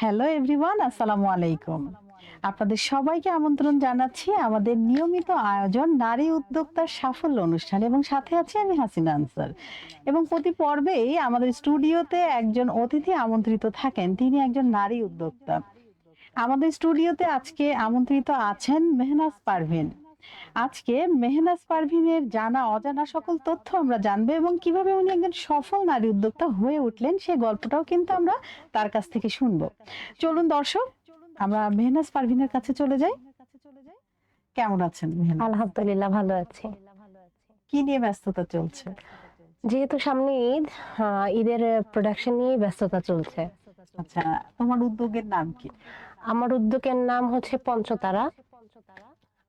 Hello everyone আসসালামু আলাইকুম। আপনাদের সবাইকে আমন্ত্রণ জানাচ্ছি আমাদের নিয়মিত আয়োজন নারী উদ্যোক্তার সাফল্য অনুষ্ঠান এবং সাথে আছি আমি হাসিনা আনসার। এবং প্রতি পর্বেই আমাদের স্টুডিওতে একজন অতিথি আমন্ত্রিত থাকেন, তিনি একজন নারী উদ্যোক্তা। আমাদের স্টুডিওতে আজকে আমন্ত্রিত আছেন মেহনাজ পারভিন। আজকে মেহনাজ পারভিনের জানা অজানা সকল তথ্য আমরা জানব এবং কীভাবে উনি একজন সফল নারী উদ্যোক্তা হয়ে উঠলেন সেই গল্পটাও কিন্তু আমরা তার কাছ থেকে শুনব। চলুন দর্শক আমরা মেহনাজ পারভিনের কাছে চলে যাই। কেমন আছেন আলহামদুলিল্লাহ ভালো আছি। কি নিয়ে ব্যস্ততা চলছে? যেহেতু সামনে ঈদ ঈদের প্রোডাকশন নিয়ে ব্যস্ততা চলছে। আচ্ছা তোমার উদ্যোগের নাম কি? আমার উদ্যোগের নাম হচ্ছে পঞ্চতারা।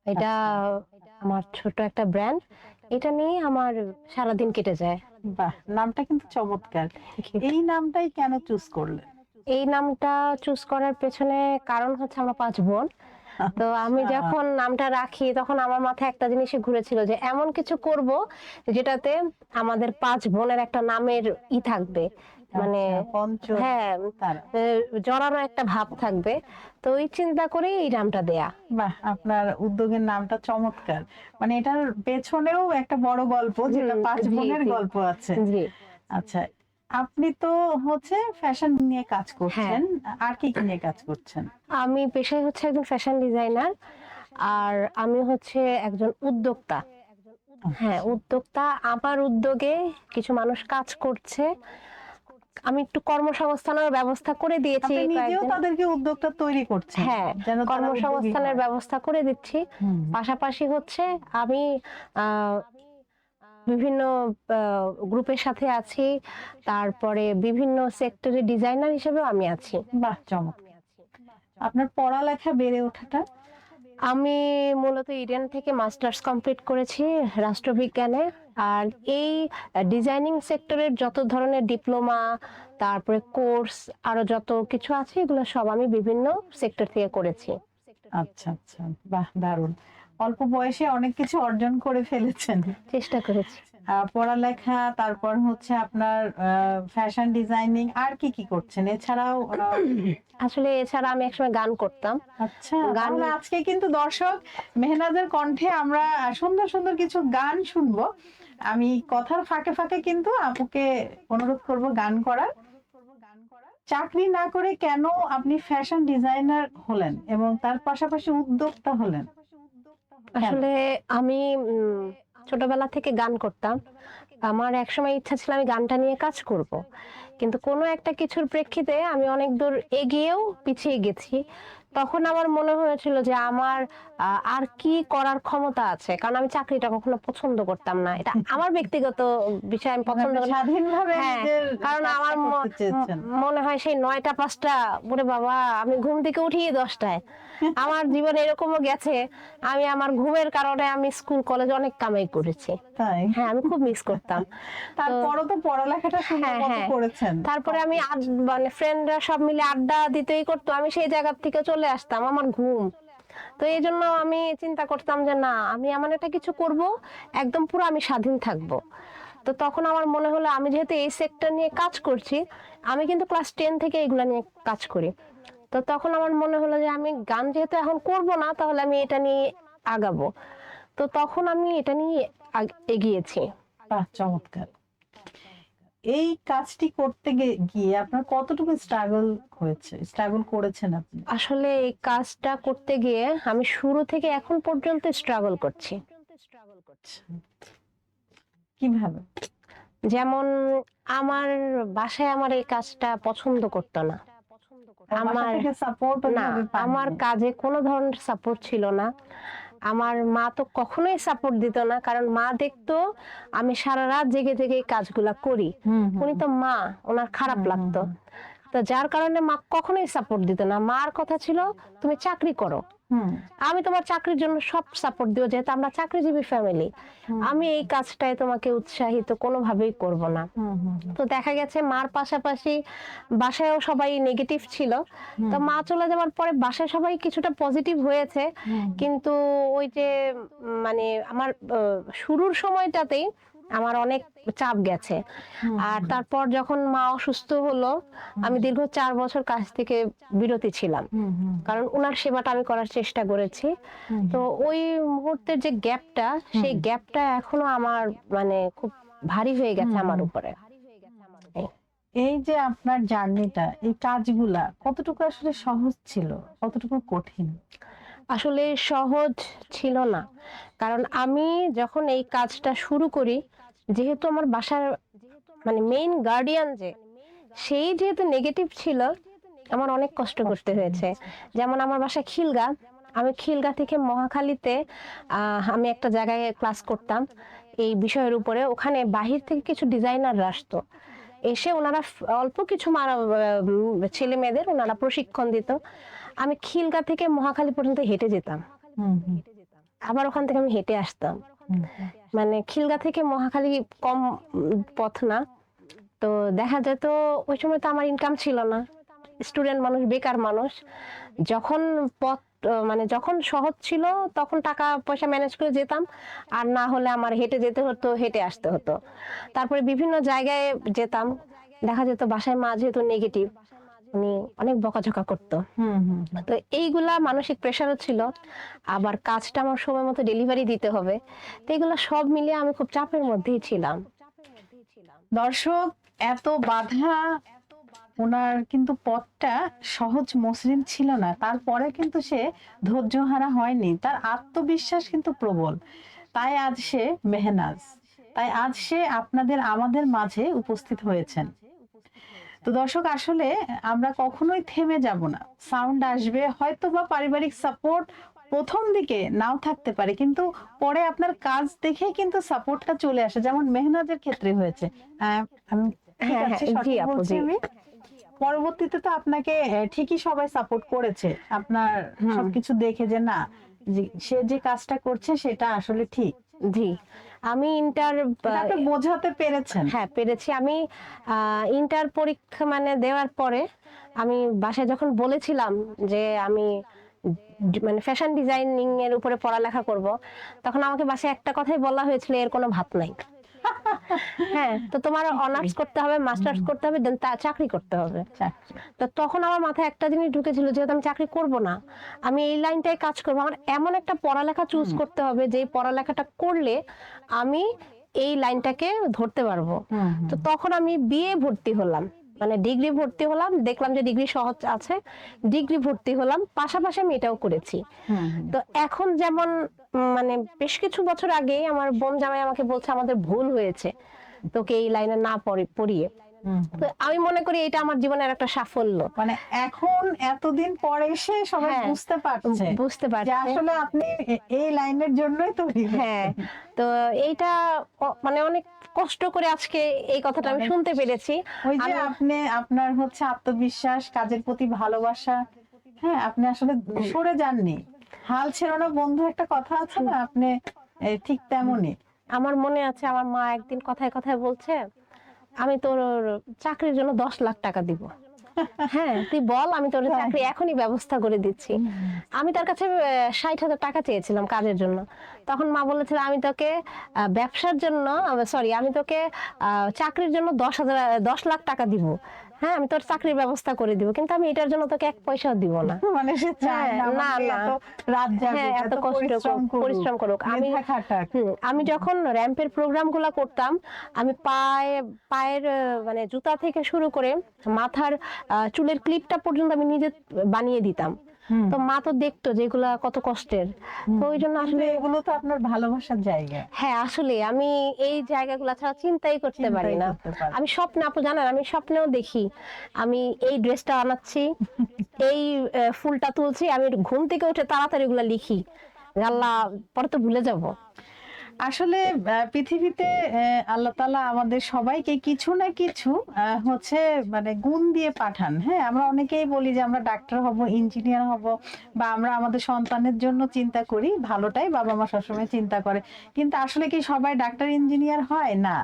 এটা আমার ছোট একটা ব্র্যান্ড এটা নিয়ে আমার সারাদিন কেটে যায়। বাহ নামটা কিন্তু চমৎকার। এই নামটাই কেন চুজ করলে? এই নামটা চুজ করার পেছনে কারণ হচ্ছে আমরা পাঁচ বোন। তো আমি আচ্ছা। যখন নামটা রাখি তখন আমার মাথায় একটা জিনিসই ঘুরেছিল যে এমন কিছু করব যেটাতে আমাদের পাঁচ বোনের একটা নামের ই থাকবে। মানে আচ্ছা, হ্যাঁ জড়ানো একটা ভাব থাকবে। তো ওই চিন্তা করে এই নামটা দেয়া। বাহ আপনার উদ্যোগের নামটা চমৎকার। মানে এটার পেছনেও একটা বড় গল্প যেটা পাঁচ বোনের গল্প আছে। আচ্ছা আপনি তো হচ্ছে ফ্যাশন নিয়ে কাজ করছেন। হ্যাঁ। আর কি কি নিয়ে কাজ করছেন? আমি পেশায় হচ্ছে একজন ফ্যাশন ডিজাইনার আর আমি হচ্ছে একজন উদ্যোক্তা। হ্যাঁ উদ্যোক্তা। আমার উদ্যোগে কিছু মানুষ কাজ করছে। আমি একটু কর্মসংস্থানের ব্যবস্থা করে দিয়েছি নিজেও তাদেরকে উদ্যোক্তা তৈরি করছেন হ্যাঁ কর্মসংস্থানের ব্যবস্থা করে দিচ্ছি। পাশাপাশি হচ্ছে আমি বিভিন্ন গ্রুপের সাথে আছি। তারপরে বিভিন্ন সেক্টরে ডিজাইনার হিসেবেও আমি আছি। বাহ চমৎকার। আপনার পড়ালেখা বেড়ে ওঠাটা? আমি মূলত ইডেন থেকে মাস্টার্স কমপ্লিট করেছি রাষ্ট্রবিজ্ঞানে। আর এই ডিজাইনিং সেক্টরের যত ধরনের ডিপ্লোমা তারপরে কোর্স আরও যত কিছু আছে এগুলো সব আমি বিভিন্ন সেক্টর থেকে করেছি। আচ্ছা আচ্ছা বাহ দারুণ। অল্প বয়সে অনেক কিছু অর্জন করে ফেলেছেন। চেষ্টা করেছি। পড়ালেখা তারপর হচ্ছে আপনার ফ্যাশন ডিজাইনিং আর কি কি করছেন? এছাড়াও আসলে এছাড়া আমি একসময় গান করতাম। আচ্ছা গান- আজকে কিন্তু দর্শক মেহনাজের কণ্ঠে আমরা সুন্দর সুন্দর কিছু গান শুনব। আমি কথার ফাঁকে ফাঁকে কিন্তু আপুকে অনুরোধ করব গান করার। চাকরি না করে কেন আপনি ফ্যাশন ডিজাইনার হলেন এবং তার পাশাপাশি উদ্যোক্তা হলেন? আসলে আমি ছোটবেলা থেকে গান করতাম। আমার একসময় ইচ্ছা ছিল আমি গানটা নিয়ে কাজ করব। কিন্তু কোনো একটা কিছুর প্রেক্ষিতে আমি অনেক দূর এগিয়েও পিছিয়ে গেছি। তখন আমার মনে হয়েছিল যে আমার আর কি করার ক্ষমতা আছে? কারণ আমি চাকরিটা কখনো পছন্দ করতাম না। এটা আমার ব্যক্তিগত বিষয় আমি পছন্দ মানে স্বাধীনভাবে হ্যাঁ, কারণ আমার। মনে হয় সেই নয়টা পাঁচটা ওরে বাবা আমি ঘুম থেকে উঠিয়ে দশটায়। আমার জীবনে এরকমও গেছে আমি আমার ঘুমের কারণে আমি স্কুল কলেজ অনেক কামাই করেছি। হ্যাঁ আমি খুব মিস করতাম তারপরও তো পড়ালেখাটা সুন্দর হ্যাঁ, হ্যাঁ। করেছেন। তারপরে আমি মানে ফ্রেন্ডরা সব মিলে আড্ডা দিতেই করতো। আমি সেই জায়গা থেকে চলে আসতাম আমার ঘুম। তো এই জন্য আমি চিন্তা করতাম যে না আমি এমন একটা কিছু করব একদম পুরো আমি স্বাধীন থাকব। তো তখন আমার মনে হলো আমি যেহেতু এই সেক্টর নিয়ে কাজ করছি আমি কিন্তু ক্লাস টেন থেকে এগুলা নিয়ে কাজ করি। তো তখন আমার মনে হলো যে আমি গান যেহেতু এখন করব না তাহলে আমি এটা নিয়ে আগাবো। তো তখন আমি এটা নিয়ে এগিয়েছি। বাহ চমৎকার। এই কাজটি করতে গিয়ে আপনার কতটুকু স্ট্রাগল হয়েছে? স্ট্রাগল করেছেন আপনি? আসলে এই কাজটা করতে গিয়ে আমি শুরু থেকে এখন পর্যন্ত স্ট্রাগল করছি। কীভাবে? যেমন আমার বাসায় আমার এই কাজটা পছন্দ করতো না। আমার সাপোর্ট না আমার কাজে কোনো ধরনের সাপোর্ট ছিল না। আমার মা তো কখনোই সাপোর্ট দিত না কারণ মা দেখতো আমি সারা রাত জেগে জেগে এই কাজগুলা করি। উনি তো মা ওনার খারাপ লাগতো। তো যার কারণে মা কখনোই সাপোর্ট দিত না। মার কথা ছিল তুমি চাকরি করো। আমি তোমার চাকরির জন্য সব সাপোর্ট দিব যেহেতু আমরা চাকরিজীবী ফ্যামিলি আমি এই কাজটায় তোমাকে উৎসাহিত কোনোভাবেই করব না। তো দেখা গেছে মার পাশাপাশি বাসায়ও সবাই নেগেটিভ ছিল। তো মা চলে যাওয়ার পরে বাসায় সবাই কিছুটা পজিটিভ হয়েছে। কিন্তু ওই যে মানে আমার শুরুর সময়টাতেই আমার অনেক চাপ গেছে। আর তারপর যখন মা অসুস্থ হলো আমি দীর্ঘ চার বছর কাজ থেকে বিরতি ছিলাম। কারণ ওনার সেবাটা আমি করার চেষ্টা করেছি। তো ওই মুহূর্তের যে গ্যাপটা সেই গ্যাপটা এখনও আমার মানে খুব ভারী হয়ে গেছে আমার উপরে। এই যে আপনার জার্নিটা এই কাজগুলা কতটুকু আসলে সহজ ছিল? কতটুকু কঠিন? আসলে সহজ ছিল না। কারণ আমি যখন এই কাজটা শুরু করি যেহেতু আমার বাসার মানে মেইন গার্ডিয়ান যে সেই যেহেতু নেগেটিভ ছিল আমার অনেক কষ্ট করতে হয়েছে। যেমন আমার বাসা খিলগা আমি খিলগা থেকে মহাখালীতে আমি একটা জায়গায় ক্লাস করতাম। এই বিষয়ের উপরে ওখানে বাহির থেকে কিছু ডিজাইনার আসতো। এসে ওনারা অল্প কিছু মারা ছেলে মেয়েদের ওনারা প্রশিক্ষণ দিত। আমি খিলগা থেকে মহাখালী পর্যন্ত হেঁটে যেতাম। আবার ওখান থেকে আমি হেঁটে আসতাম। মানে খিলগা থেকে মহাখালী কম পথ না। তো দেখা যেত ওই সময় তো আমার ইনকাম ছিল না। স্টুডেন্ট মানুষ, বেকার মানুষ। যখন পথ মানে যখন সহজ ছিল তখন টাকা পয়সা ম্যানেজ করে যেতাম। আর না হলে আমার হেঁটে যেতে হতো, হেঁটে আসতে হতো। তারপরে বিভিন্ন জায়গায় যেতাম। দেখা যেত বাসায় মা যেহেতু নেগেটিভ উনি অনেক বকাঝকা করতো। হুম, হুম, তো এইগুলা মানসিক প্রেশারও ছিল। আবার কাজটা আমার সময় মতো ডেলিভারি দিতে হবে। তো এগুলো সব মিলিয়ে আমি খুব চাপের মধ্যেই ছিলাম। দর্শক এত বাধা ওনার কিন্তু পথটা সহজ মসৃণ ছিল না। তারপরে কিন্তু সে ধৈর্যহারা হয়নি। তার আত্মবিশ্বাস কিন্তু প্রবল। তাই আজ সে মেহনাজ। তাই আজ সে আপনাদের আমাদের মাঝে উপস্থিত হয়েছেন। তো দর্শক আসলে আমরা কখনোই থেমে যাব না। সাউন্ড আসবে হয়তো বা পারিবারিক সাপোর্ট প্রথম দিকে নাও থাকতে পারে কিন্তু পরে আপনার কাজ দেখে কিন্তু সাপোর্টটা চলে আসে যেমন মেহনাজের ক্ষেত্রে হয়েছে। আমি হ্যাঁ, হ্যাঁ? পরবর্তীতে তো আপনাকে ঠিকই সবাই সাপোর্ট করেছে আপনার সবকিছু দেখে যে না যে সে যে কাজটা করছে সেটা আসলে ঠিক। জি। আমি ইন্টার বোঝাতে পেরেছেন। হ্যাঁ পেরেছি। আমি ইন্টার পরীক্ষা মানে দেওয়ার পরে আমি বাসায় যখন বলেছিলাম যে আমি মানে ফ্যাশন ডিজাইনিং এর উপরে পড়ালেখা করব তখন আমাকে বাসায় একটা কথাই বলা হয়েছিল এর কোনো ভাত নাই। হ্যাঁ তো তোমার অনার্স করতে হবে মাস্টার্স করতে হবে দেন চাকরি করতে হবে। তো তখন আমার মাথায় একটা জিনিস ঢুকেছিল যেহেতু আমি চাকরি করব না আমি এই লাইনটাই কাজ করব। আমার এমন একটা পড়ালেখা চুজ করতে হবে যে পড়ালেখাটা করলে আমি এই লাইনটাকে ধরতে পারব। তো তখন আমি বিয়ে ভর্তি হলাম। মানে ডিগ্রি ভর্তি হলাম দেখলাম যে ডিগ্রি সহজ আছে ডিগ্রি ভর্তি হলাম পাশাপাশি আমি এটাও করেছি। তো এখন যেমন মানে বেশ কিছু বছর আগে আমার বোন জামাই আমাকে বলছে আমাদের ভুল হয়েছে তোকে এই লাইনে না পড়ি- পড়িয়ে আমি মনে করি এটা আমার জীবনের একটা সাফল্য। মানে এখন এতদিন পরে এসে সবাই হ্যাঁ, বুঝতে পারছে বুঝতে পারছি। আসলে আপনি এই লাইনের জন্যই তো হ্যাঁ তো এইটা মানে অনেক কষ্ট করে আজকে এই কথাটা আমি শুনতে পেরেছি। ওই যে আপনি আপনার হচ্ছে আত্মবিশ্বাস কাজের প্রতি ভালোবাসা হ্যাঁ আপনি আসলে সরে যাননি। হাল ছেড়ো না বন্ধু একটা কথা আছে না আপনি ঠিক তেমনই। আমার মনে আছে আমার মা একদিন কথায় কথায় বলছে আমি তোর চাকরির জন্য দশ লাখ টাকা দিব। হ্যাঁ তুই বল আমি তোর হ্যাঁ। চাকরি এখনই ব্যবস্থা করে দিচ্ছি। আমি তার কাছে ষাট হাজার টাকা চেয়েছিলাম কাজের জন্য। তখন মা বলেছিল আমি তোকে ব্যবসার জন্য সরি আমি তোকে আহ, চাকরির জন্য দশ হাজার দশ লাখ টাকা দিব। হ্যাঁ আমি তোর চাকরির ব্যবস্থা করে দিব কিন্তু আমি এটার জন্য তোকে এক পয়সাও দিব না মানে সে চায় হ্যাঁ, না না, রাত জাগুক, হ্যাঁ, এত কষ্ট পরিশ্রম করুক, পরিশ্রম করুক। আমি- আমি যখন র্যাম্পের প্রোগ্রামগুলা করতাম আমি পায়ে পায়ের মানে জুতা থেকে শুরু করে মাথার চুলের ক্লিপটা পর্যন্ত আমি নিজে বানিয়ে দিতাম। তো মা তো দেখতো যে এগুলা কত কষ্টের। তো ওই জন্য আসলে এগুলো তো আপনার ভালোবাসার জায়গা। হ্যাঁ আসলে আমি এই জায়গাগুলো ছাড়া চিন্তাই করতে পারি না। আমি স্বপ্ন আপু জানেন আমি স্বপ্নেও দেখি আমি এই ড্রেসটা আনাচ্ছি এই ফুলটা তুলছি আমি ঘুম থেকে উঠে তাড়াতাড়ি এগুলা লিখি। আল্লাহ পরে তো ভুলে যাব। আসলে পৃথিবীতে আল্লাহ তালা আমাদের সবাইকে কিছু না কিছু হচ্ছে মানে গুণ দিয়ে পাঠান। হ্যাঁ আমরা অনেকেই বলি যে আমরা ডাক্তার হব, ইঞ্জিনিয়ার হব বা আমরা আমাদের সন্তানের জন্য চিন্তা করি, ভালোটাই বাবা মা সবসময় চিন্তা করে। কিন্তু আসলে কি সবাই ডাক্তার, ইঞ্জিনিয়ার হয়? না।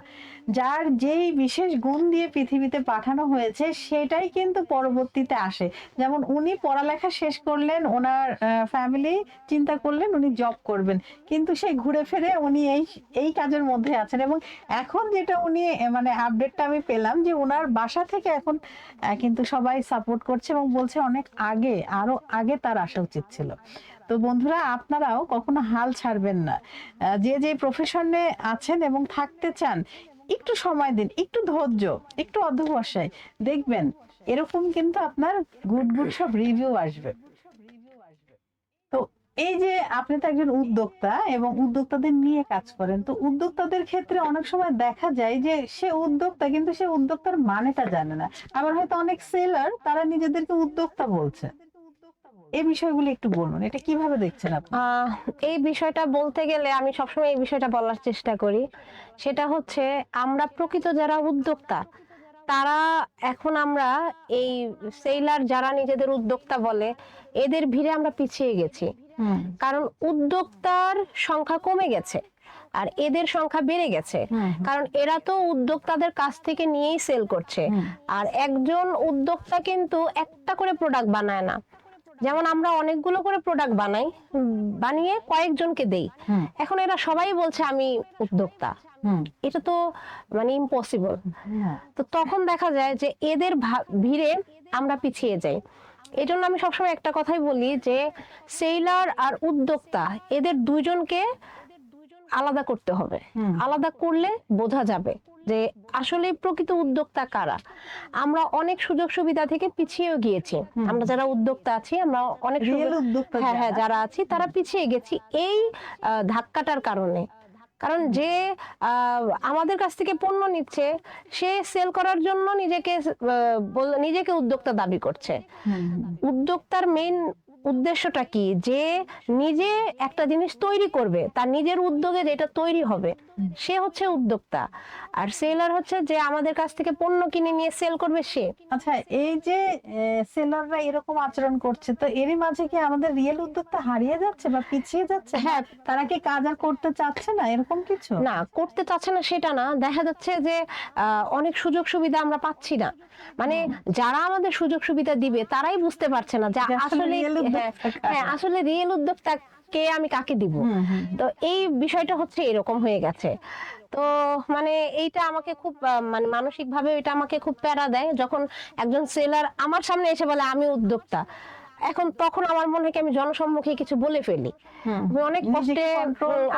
যার যেই বিশেষ গুণ দিয়ে পৃথিবীতে পাঠানো হয়েছে, সেটাই কিন্তু পরবর্তীতে আসে। যেমন উনি পড়ালেখা শেষ করলেন, ওনার ফ্যামিলি চিন্তা করলেন, উনি জব করবেন। কিন্তু সে ঘুরে ফিরে উনি এই এই কাজের মধ্যে আছেন এবং এখন যেটা উনি মানে আপডেটটা আমি পেলাম যে ওনার বাসা থেকে এখন কিন্তু সবাই সাপোর্ট করছে এবং বলছে অনেক আগে, আরও আগে তার আসা উচিত ছিল। তো বন্ধুরা, আপনারাও কখনো হাল ছাড়বেন না। যে যে প্রফেশনে আছেন এবং থাকতে চান, একটু সময় দিন, একটু ধৈর্য, একটু অধ্যবসায়, দেখবেন এরকম কিন্তু আপনার গুড গুড সব রিভিউ আসবে। এই যে আপনি তো একজন উদ্যোক্তা এবং উদ্যোক্তাদের নিয়ে কাজ করেন, তো উদ্যোক্তাদের ক্ষেত্রে অনেক সময় দেখা যায় যে সে উদ্যোক্তা কিন্তু সে উদ্যোক্তার মানেটা জানে না। আবার হয়তো অনেক সেলার তারা নিজেদেরকে উদ্যোক্তা বলছে। এই বিষয়গুলো একটু বলুন, এটা কীভাবে দেখছেন আপনি? এই বিষয়টা বলতে গেলে আমি সবসময় এই বিষয়টা বলার চেষ্টা করি। সেটা হচ্ছে আমরা প্রকৃত যারা উদ্যোক্তা, তারা এখন আমরা এই সেলার যারা নিজেদের উদ্যোক্তা বলে, এদের ভিড়ে আমরা পিছিয়ে গেছি। কারণ উদ্যোক্তার সংখ্যা কমে গেছে আর এদের সংখ্যা বেড়ে গেছে। কারণ এরা তো উদ্যোক্তাদের কাছ থেকে নিয়েই সেল করছে। আর একজন উদ্যোক্তা কিন্তু একটা করে প্রোডাক্ট বানায় না। যেমন আমরা অনেকগুলো করে প্রোডাক্ট বানাই বানিয়ে কয়েকজনকে দেই। এখন এরা সবাই বলছে আমি উদ্যোক্তা। এটা তো মানে ইম্পসিবল হ্যাঁ। তো তখন দেখা যায় যে এদের ভিড়ে আমরা পিছিয়ে যাই। এই জন্য আমি সবসময় একটা কথাই বলি যে সেলার আর উদ্যোক্তা এদের দুইজনকে আলাদা করতে হবে। আলাদা করলে বোঝা যাবে যে আসলে প্রকৃত উদ্যোক্তা কারা। আমরা অনেক সুযোগ সুবিধা থেকে পিছিয়েও গিয়েছি। আমরা যারা উদ্যোক্তা আছি আমরা অনেক হ্যাঁ হ্যাঁ যারা, আছি তারা পিছিয়ে গেছি। এই ধাক্কাটার কারণে কারণ যে আমাদের কাছ থেকে পণ্য নিচ্ছে সে সেল করার জন্য নিজেকে নিজেকে উদ্যোক্তা দাবি করছে। উদ্যোক্তার মেইন উদ্দেশ্যটা কি? যে নিজে একটা জিনিস তৈরি করবে তার নিজের উদ্যোগে যেটা তৈরি হবে সে হচ্ছে উদ্যোক্তা। আর সেলার হচ্ছে যে আমাদের কাছ থেকে পণ্য কিনে নিয়ে সেল করবে সে। আচ্ছা এই যে সেলাররা এরকম আচরণ করছে তো এরই মাঝে কি আমাদের রিয়েল উদ্যোক্তা হারিয়ে যাচ্ছে বা পিছিয়ে যাচ্ছে? হ্যাঁ। তারা কি কাজ আর করতে চাচ্ছে না এরকম কিছু? না করতে চাচ্ছে না সেটা না। দেখা যাচ্ছে যে আহ, অনেক সুযোগ সুবিধা আমরা পাচ্ছি না। মানে যারা আমাদের সুযোগ সুবিধা দিবে তারাই বুঝতে পারছে না যে আসলে হ্যাঁ, হ্যাঁ আসলে রিয়েল উদ্যোক্তা কে আমি কাকে দিব? তো এই বিষয়টা হচ্ছে এরকম হয়ে গেছে। তো মানে এইটা আমাকে খুব মানে মানসিক ভাবে এটা আমাকে খুব প্যারা দেয়। যখন একজন সেলার আমার সামনে এসে বলে আমি উদ্যোক্তা। এখন তখন আমার মনে হয় আমি জনসম্মুখে কিছু বলে ফেলি। আমি অনেক কষ্টে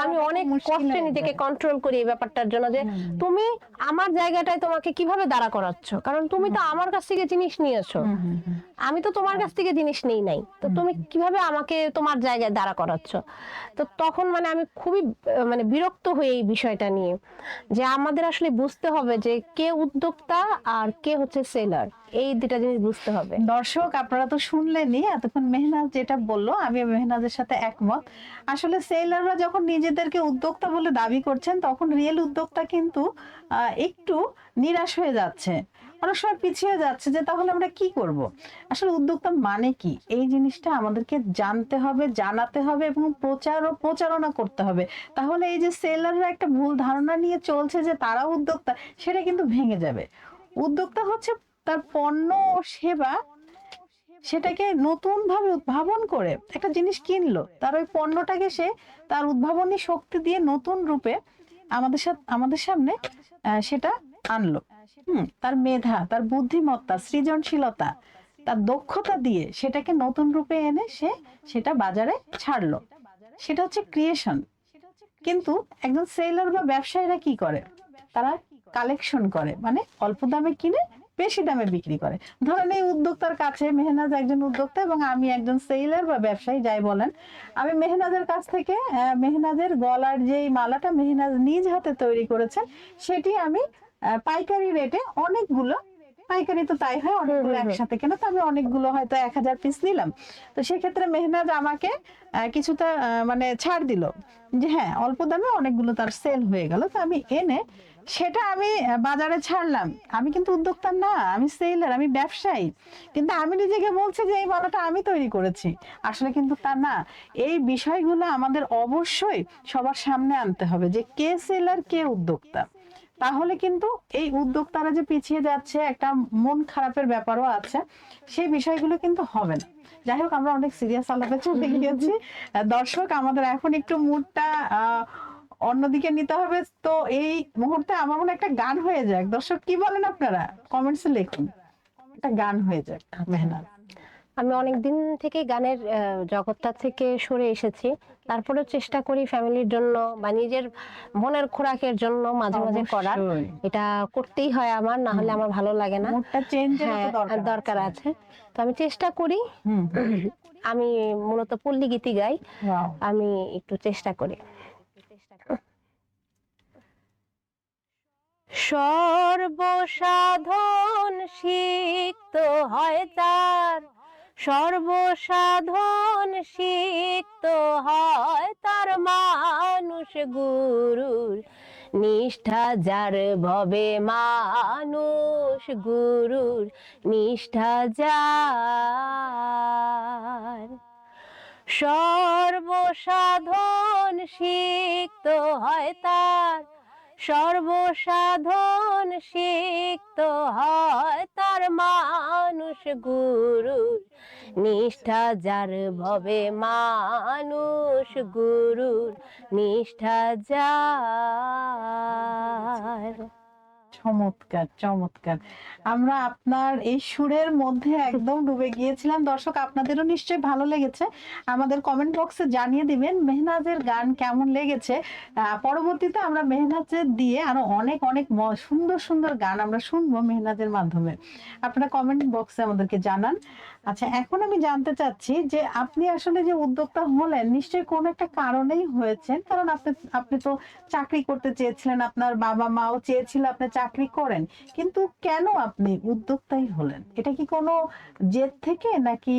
আমি অনেক কষ্টে হয়ে নিজেকে কন্ট্রোল করি এই ব্যাপারটার জন্য যে তুমি আমার জায়গাটায় তোমাকে কীভাবে দাঁড়া করাচ্ছ? কারণ তুমি তো আমার কাছ থেকে জিনিস নিয়েছো। আমি তো তোমার কাছ থেকে জিনিস নেই নাই। তো তুমি কীভাবে আমাকে তোমার জায়গায় দাঁড়া করাচ্ছ? তো তখন মানে আমি খুবই মানে বিরক্ত হই এই বিষয়টা নিয়ে। যে আমাদের আসলে বুঝতে হবে যে কে উদ্যোক্তা আর কে হচ্ছে সেলার এই দুটা জিনিস বুঝতে হবে। দর্শক, আপনারা তো শুনলেনই, এতক্ষণ মেহনাজ যেটা বলল, আমি মেহনাজের সাথে একমত। আসলে সেলাররা যখন নিজেদেরকে উদ্যোক্তা বলে দাবি করছেন, তখন রিয়েল উদ্যোক্তা কিন্তু একটু নিরাশ হয়ে যাচ্ছে। অনেক সময় পিছিয়ে যাচ্ছে যে, তাহলে আমরা কি করব? আসলে উদ্যোক্তা মানে কি? এই জিনিসটা আমাদেরকে জানতে হবে, জানাতে হবে এবং প্রচার ও প্রচারণা করতে হবে। তাহলে এই যে সেলাররা একটা ভুল ধারণা নিয়ে চলছে যে তারা উদ্যোক্তা, সেটা কিন্তু ভেঙে যাবে। উদ্যোক্তা হচ্ছে তার পণ্য সেবা সেটাকে নতুন ভাবে উদ্ভাবন করে একটা জিনিস কিনলো। তার ওই পণ্যটাকে সে তার উদ্ভাবনী শক্তি দিয়ে নতুন রূপে আমাদের সাথে, আমাদের সামনে সেটা আনলো। হুম, তার মেধা, তার বুদ্ধিমত্তা, সৃজনশীলতা, তার দক্ষতা দিয়ে সেটাকে নতুন রূপে এনে সে সেটা বাজারে ছাড়লো। সেটা হচ্ছে ক্রিয়েশন কিন্তু একজন সেলার বা ব্যবসায়ীরা কি করে? তারা কালেকশন করে মানে অল্প দামে কিনে বেশি দামে বিক্রি করে। ধরেন এই উদ্যোক্তার কাছে মেহনাজ একজন উদ্যোক্তা এবং আমি একজন সেলার বা ব্যবসায়ী যাই বলেন। আমি মেহনাজের কাছ থেকে মেহনাজের গলার যেই মালাটা মেহনাজ নিজ হাতে তৈরি করেছেন সেটি আমি পাইকারি রেটে অনেকগুলো পাইকারি তো তাই হয় অনেকগুলো। একসাথে কেন তো আমি অনেকগুলো হয়তো এক হাজার পিস নিলাম। তো সেক্ষেত্রে মেহনাজ আমাকে কিছুটা মানে ছাড় দিল যে হ্যাঁ অল্প দামে অনেকগুলো তার সেল হয়ে গেল। তো আমি এনে সেটা আমি বাজারে ছাড়লাম। আমি কিন্তু উদ্যোক্তা না আমি সেলার আমি ব্যবসায়ী। কিন্তু আমি নিজেকে বলছি যে এই মালাটা আমি তৈরি করেছি। আসলে কিন্তু তা না। এই বিষয়গুলো আমাদের অবশ্যই সবার সামনে আনতে হবে যে কে সেলার কে উদ্যোক্তা। তাহলে কিন্তু এই উদ্যোক্তারা যে পিছিয়ে যাচ্ছে একটা মন খারাপের ব্যাপারও আছে সেই বিষয়গুলো কিন্তু হবে না। যাই হোক আমরা অনেক সিরিয়াস আলাপে চলে গিয়েছি। দর্শক আমাদের এখন একটু মুডটা অন্যদিকে নিতে হবে। তো এই মুহূর্তে আমার মনে একটা গান হয়ে যাক। দর্শক কি বলেন আপনারা? কমেন্টসে লিখুন। একটা গান হয়ে যাক মেহনাত। আমি অনেক দিন থেকে গানের জগৎটা থেকে সরে এসেছি। তারপরেও চেষ্টা করি ফ্যামিলির জন্য বা নিজের মনের খোরাকের জন্য মাঝে মাঝে করার। এটা করতেই হয় আমার না হলে আমার ভালো লাগে না। হ্যাঁ দরকার দরকার আছে। তো আমি চেষ্টা করি। আমি মূলত পল্লী গীতি গাই আমি একটু চেষ্টা করি। সর্বসাধন সিক্ত হয় তার। সর্বসাধন সিক্ত হয় তার মানুষ গুরুর নিষ্ঠা, যার ভবে মানুষ গুরুর নিষ্ঠা যার। সর্বসাধন সিক্ত হয় তার। সর্বসাধন সিক্ত হয় তার মানুষ গুরু। নিষ্ঠা যার ভবে মানুষ গুরুর নিষ্ঠা যার চমৎকার চমৎকার। আমরা আপনার এই সুরের মধ্যে একদম ডুবে গিয়েছিলাম। দর্শক, আপনাদেরও নিশ্চয়ই ভালো লেগেছে। আমাদের কমেন্ট বক্সে জানিয়ে দিবেন, মেহনাজের গান কেমন লেগেছে। পরবর্তীতে আমরা মেহনাজের দিয়ে আরও অনেক অনেক সুন্দর সুন্দর গান আমরা শুনব মেহনাজের মাধ্যমে। আপনারা কমেন্ট বক্সে আমাদেরকে জানান। আচ্ছা এখন আমি জানতে চাচ্ছি যে আপনি আসলে যে উদ্যোক্তা হলেন, নিশ্চয়ই কোনো একটা কারণেই হয়েছেন? কারণ আপনি আপনি তো চাকরি করতে চেয়েছিলেন, আপনার বাবা মাও চেয়েছিল আপনি চাকরি করেন। কিন্তু কেন আপনি উদ্যোক্তাই হলেন। এটা কি কোনো জেদ থেকে নাকি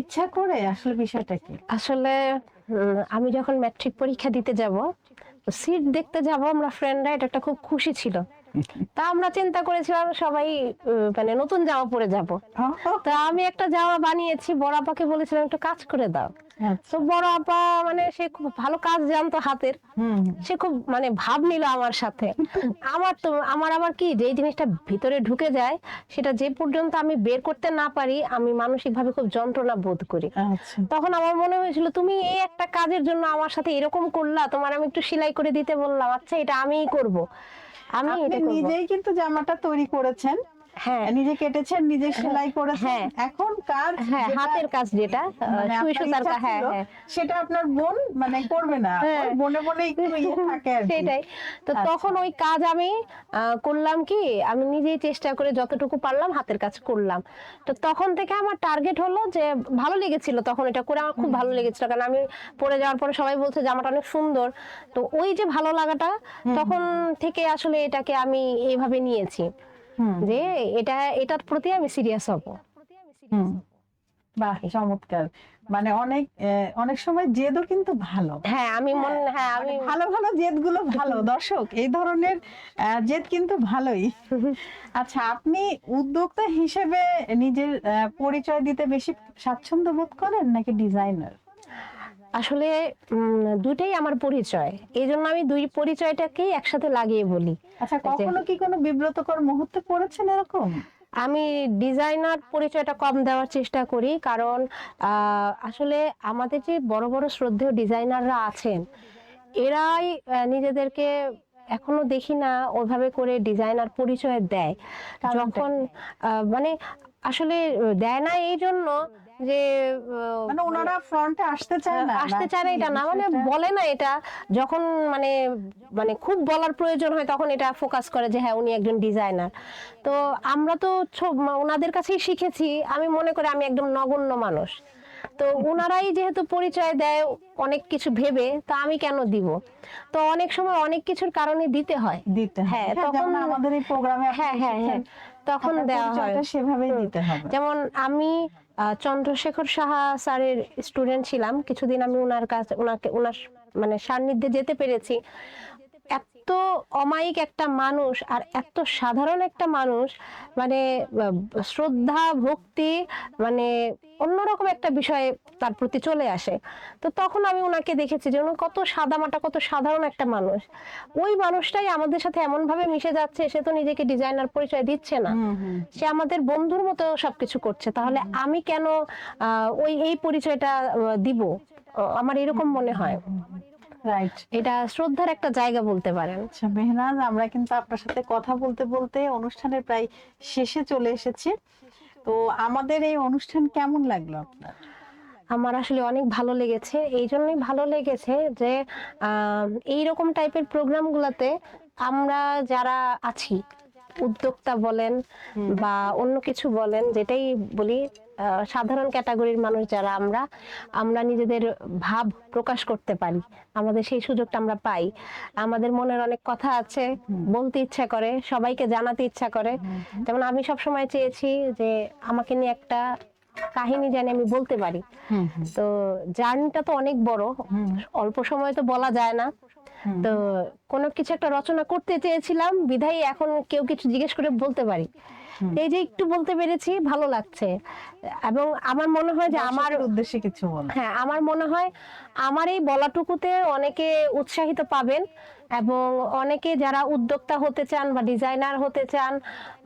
ইচ্ছা করে? আসলে বিষয়টা কি? আসলে আমি যখন ম্যাট্রিক পরীক্ষা দিতে যাব সিট দেখতে যাব, আমরা ফ্রেন্ডরা এটা একটা খুব খুশি ছিল। তা আমরা চিন্তা করেছিলাম সবাই মানে নতুন জামা পরে যাব। তা আমি একটা জামা বানিয়েছি বড় আপাকে বলেছিলাম একটু কাজ করে দাও। আচ্ছা। তো বড় আপা মানে সে খুব ভালো কাজ জানতো হাতের। সে খুব মানে ভাব নিল আমার সাথে। আমার তো আমার আবার কি যে জিনিসটা ভিতরে ঢুকে যায় সেটা যে পর্যন্ত আমি বের করতে না পারি আমি মানসিক ভাবে খুব যন্ত্রণা বোধ করি। আচ্ছা। তখন আমার মনে হয়েছিল তুমি এই একটা কাজের জন্য আমার সাথে এরকম করলা তোমার আমি একটু সেলাই করে দিতে বললাম আচ্ছা এটা আমিই করব। আমি আপনি নিজেই কিন্তু জামাটা তৈরি করেছেন। নিজে কেটেছেন নিজে সেলাই করেছেন। হ্যাঁ। এখন কাজ হ্যাঁ হাতের কাজ যেটা মানে সুই সুতার ইচ্ছা হ্যাঁ হ্যাঁ। সেটা আপনার বোন মানে করবে না। হ্যাঁ। বনে বনে একটু ইয়ে থাকে সেটাই। তো আচ্ছা। তখন ওই কাজ আমি করলাম কি আমি নিজেই চেষ্টা করে যতটুকু পারলাম হাতের কাজ করলাম। তো তখন থেকে আমার টার্গেট হলো যে ভালো লেগেছিল তখন এটা করে আমার খুব ভালো লেগেছিল। কারণ আমি পরে যাওয়ার পরে সবাই বলছে জামাটা অনেক সুন্দর। তো ওই যে ভালো লাগাটা তখন থেকে আসলে এটাকে আমি এইভাবে নিয়েছি। যে এটা এটার প্রতি আমি সিরিয়াস হব। বাহ চমৎকার। মানে অনেক অনেক সময় জেদও কিন্তু ভালো। হ্যাঁ আমি মন হ্যাঁ মানে আমি ভালো ভালো জেদগুলো ভালো। দর্শক এই ধরনের জেদ কিন্তু ভালোই। আচ্ছা আপনি উদ্যোক্তা হিসেবে নিজের পরিচয় দিতে বেশি স্বাচ্ছন্দ্য বোধ করেন নাকি ডিজাইনার? আসলে উম, দুইটাই আমার পরিচয়। এই জন্য আমি দুই পরিচয়টাকেই একসাথে লাগিয়ে বলি। আচ্ছা কখনো কি কোনো বিব্রতকর মুহূর্তে পড়েছেন এরকম? আমি ডিজাইনার পরিচয়টা কম দেওয়ার চেষ্টা করি কারণ আসলে আমাদের যে বড় বড় শ্রদ্ধেয় ডিজাইনাররা আছেন এরাই নিজেদেরকে এখনও দেখি না ওইভাবে করে ডিজাইনার পরিচয় দেয়। যখন আহ, মানে আসলে দেয় না এই জন্য যে মানে ওনারা ফ্রন্টে আসতে চায় না আসতে চায় না এটা না মানে বলে না এটা। যখন মানে মানে খুব বলার প্রয়োজন হয় তখন এটা ফোকাস করে যে হ্যাঁ উনি একজন ডিজাইনার তো আমরা তো ওনাদের কাছেই শিখেছি। আমি মনে করি আমি একদম নগণ্য মানুষ। তো ওনারাই যেহেতু পরিচয় দেয় অনেক কিছু ভেবে তো আমি কেন দিব? তো অনেক সময় অনেক কিছুর কারণে দিতে হয়। দিতে হ্যাঁ, হ্যাঁ, তখন- আমাদের এই প্রোগ্রামে হ্যাঁ হ্যাঁ হ্যাঁ। তখন দেওয়া হয়। সেভাবেই হুম। দিতে হবে। যেমন আমি চন্দ্রশেখর সাহা স্যারের স্টুডেন্ট ছিলাম। কিছুদিন আমি ওনার কাছে ওনাকে ওনার মানে সান্নিধ্যে যেতে পেরেছি। এত অমায়িক একটা মানুষ আর এত সাধারণ একটা মানুষ মানে শ্রদ্ধা ভক্তি মানে অন্যরকম একটা বিষয়ে তার প্রতি চলে আসে। তো তখন আমি ওনাকে দেখেছি যে উনি কত সাদামাটা কত সাধারণ একটা মানুষ। ওই মানুষটাই আমাদের সাথে এমন ভাবে মিশে যাচ্ছে সে তো নিজেকে ডিজাইনার পরিচয় দিচ্ছে না। সে আমাদের বন্ধুর মতো সবকিছু করছে। তাহলে আমি কেন ওই এই পরিচয়টা দিব? আমার এরকম মনে হয়। রাইট এটা শ্রদ্ধার একটা জায়গা বলতে পারেন। আচ্ছা মেহনাজ আমরা কিন্তু আপনার সাথে কথা বলতে বলতে অনুষ্ঠানের প্রায় শেষে চলে এসেছি। তো আমাদের এই অনুষ্ঠান কেমন লাগল আপনার? আমার আসলে অনেক ভালো লেগেছে। এই জন্যই ভালো লেগেছে যে এই রকম টাইপের প্রোগ্রামগুলোতে আমরা যারা আছি উদ্যোক্তা বলেন বা অন্য কিছু বলেন যেটাই বলি সাধারণ ক্যাটাগরির মানুষ যারা আমরা আমরা নিজেদের ভাব প্রকাশ করতে পারি। আমাদের সেই সুযোগটা আমরা পাই। আমাদের মনের অনেক কথা আছে বলতে ইচ্ছা করে সবাইকে জানাতে ইচ্ছা করে। যেমন আমি সব সময় চেয়েছি যে আমাকে নিয়ে একটা কাহিনী জানি আমি বলতে পারি। তো জার্নিটা তো অনেক বড়। অল্প সময় তো বলা যায় না। তো কোনো কিছু একটা রচনা করতে চেয়েছিলাম বিধায় এখন কেউ কিছু জিজ্ঞেস করে বলতে পারি। এই যে একটু বলতে পেরেছি ভালো লাগছে। এবং আমার মনে হয় যে আমার উদ্দেশ্যে কিছু বল। হ্যাঁ আমার মনে হয় আমার এই বলাটুকুতে অনেকে উৎসাহিত পাবেন এবং অনেকে যারা উদ্যোক্তা হতে চান বা ডিজাইনার হতে চান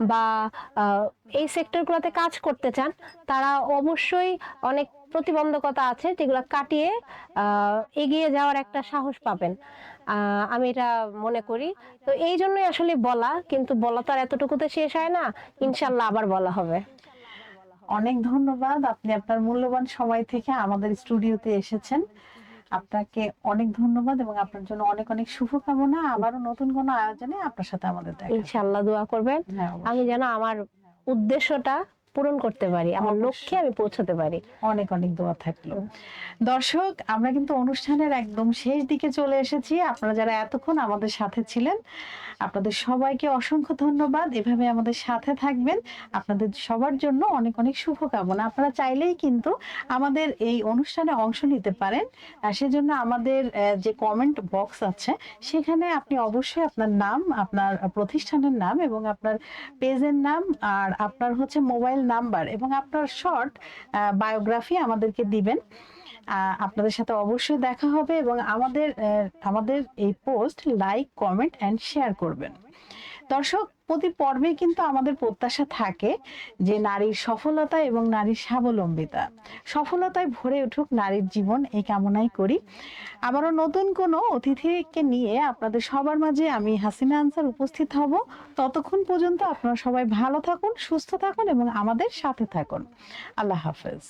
বা এই সেক্টরগুলোতে কাজ করতে চান তারা অবশ্যই অনেক প্রতিবন্ধকতা আছে যেগুলো কাটিয়ে এগিয়ে যাওয়ার একটা সাহস পাবেন। আমি এটা মনে করি। তো এই জন্যই আসলে বলা কিন্তু বলা তো আর এতটুকুতে শেষ হয় না। ইনশাল্লাহ আবার বলা হবে। অনেক ধন্যবাদ। আপনি আপনার মূল্যবান সময় থেকে আমাদের স্টুডিওতে এসেছেন। আপনাকে অনেক ধন্যবাদ এবং আপনার জন্য অনেক অনেক শুভকামনা। আবারও নতুন কোনো আয়োজনে আপনার সাথে আমাদের দেখা ইনশাল্লাহ দোয়া করবেন। হ্যাঁ, আমি যেন আমার উদ্দেশ্যটা পূরণ করতে পারি আমার লক্ষ্যে আমি পৌঁছতে পারি। অনেক অনেক দোয়া থাকল। দর্শক আমরা কিন্তু অনুষ্ঠানের একদম শেষ দিকে চলে এসেছি। আপনারা যারা এতক্ষণ আমাদের সাথে ছিলেন আপনাদের সবাইকে অসংখ্য ধন্যবাদ। এভাবে আমাদের সাথে থাকবেন। আপনাদের সবার জন্য অনেক অনেক শুভকামনা। আপনারা চাইলেই কিন্তু আমাদের এই অনুষ্ঠানে অংশ নিতে পারেন। সেজন্য আমাদের যে কমেন্ট বক্স আছে, সেখানে আপনি অবশ্যই আপনার নাম, আপনার প্রতিষ্ঠানের নাম এবং আপনার পেজের নাম আর আপনার হচ্ছে মোবাইল নাম্বার এবং আপনার শর্ট বায়োগ্রাফি আমাদেরকে দিবেন। আপনাদের সাথে অবশ্যই দেখা হবে এবং আমাদের আমাদের এই post like comment and share করবেন। দর্শক, প্রতি পর্বে কিন্তু আমাদের প্রত্যাশা থাকে যে নারীর সফলতা এবং নারীর স্বাবলম্বিতা। সফলতায় ভরে উঠুক নারীর জীবন এই কামনাই করি। আবারও নতুন কোনো অতিথিকে নিয়ে আপনাদের সবার মাঝে আমি হাসিনা আনসার উপস্থিত হব। ততক্ষণ পর্যন্ত আপনারা সবাই ভালো থাকুন, সুস্থ থাকুন এবং আমাদের সাথে থাকুন। আল্লাহ হাফেজ।